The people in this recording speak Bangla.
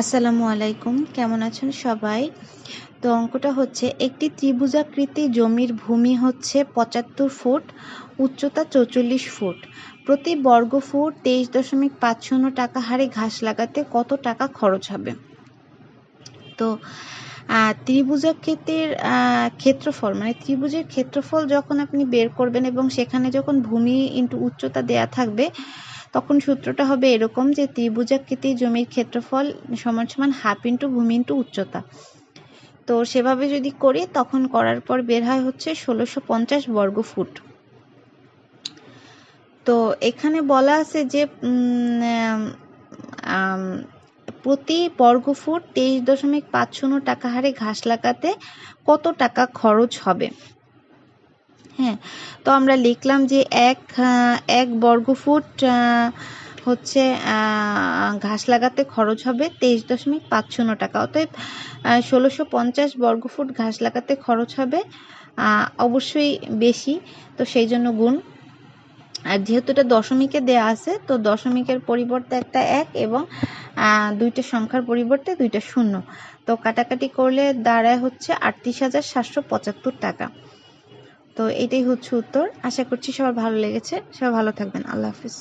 আসসালামু আলাইকুম, কেমন আছেন সবাই? তো অঙ্কটা হচ্ছে, একটি ত্রিভুজাকৃতি জমির ভূমি হচ্ছে পঁচাত্তর ফুট, উচ্চতা চৌচল্লিশ ফুট। প্রতি বর্গ ফুট তেইশ দশমিক পাঁচ শূন্য টাকা হারে ঘাস লাগাতে কত টাকা খরচ হবে? তো ত্রিভুজাকৃতির ক্ষেত্রফল মানে ত্রিভুজের ক্ষেত্রফল যখন আপনি বের করবেন এবং সেখানে যখন ভূমি ইন্টু উচ্চতা দেয়া থাকবে তখন সূত্রটা হবে এরকম যে ত্রিভুজাকৃতি জমির ক্ষেত্রফল সমান সমান হাফ ইন্টু ভূমি ইন্টু উচ্চতা। তো সেভাবে যদি করি, তখন করার পর বের হয় হচ্ছে ষোলোশো পঞ্চাশ বর্গ ফুট। তো এখানে বলা আছে যে প্রতি বর্গ ফুট তেইশ দশমিক পাঁচ শূন্য টাকা হারে ঘাস লাগাতে কত টাকা খরচ হবে? হ্যাঁ তো আমরা লিখলাম যে এক এক বর্গ ফুট হচ্ছে ঘাস লাগাতে খরচ হবে তেইশ দশমিক পাঁচ শূন্য টাকা। অতএব ষোলোশো পঞ্চাশ বর্গ ফুট ঘাস লাগাতে খরচ হবে অবশ্যই বেশি। তো সেই জন্য গুণ। আর যেহেতু এটা দশমিকে দেয়া আছে, তো দশমিকের পরিবর্তে একটা এক এবং দুইটা সংখ্যার পরিবর্তে দুইটা শূন্য। তো কাটাকাটি করলে দাঁড়ায় হচ্ছে আটত্রিশ হাজার সাতশো পঁচাত্তর টাকা। তো এটাই হচ্ছে উত্তর। আশা করছি সবার ভালো লেগেছে। সবাই ভালো থাকবেন। আল্লাহ হাফিজ।